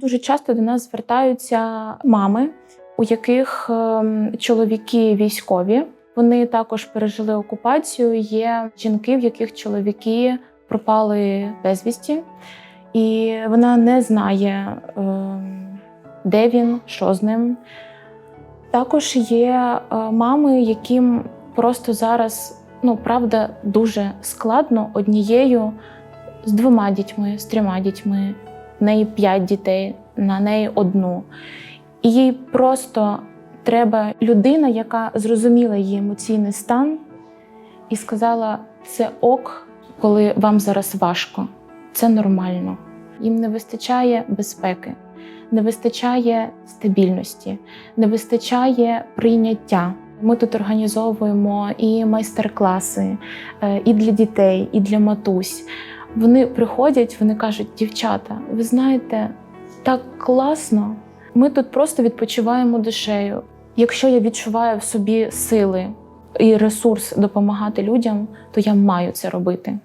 Дуже часто до нас звертаються мами, у яких ем, чоловіки військові. Вони також пережили окупацію. Є жінки, в яких чоловіки пропали безвісті, і вона не знає, ем, де він, що з ним. Також є е, мами, яким просто зараз, ну правда, дуже складно однією з двома дітьми, з трьома дітьми. Неї п'ять дітей, на неї одну. І їй просто треба людина, яка зрозуміла її емоційний стан і сказала: це ок, коли вам зараз важко, це нормально. Їм не вистачає безпеки, не вистачає стабільності, не вистачає прийняття. Ми тут організовуємо і майстер-класи е, і для дітей, і для матусь. Вони приходять, вони кажуть: дівчата, ви знаєте, так класно. Ми тут просто відпочиваємо душею. Якщо я відчуваю в собі сили і ресурс допомагати людям, то я маю це робити.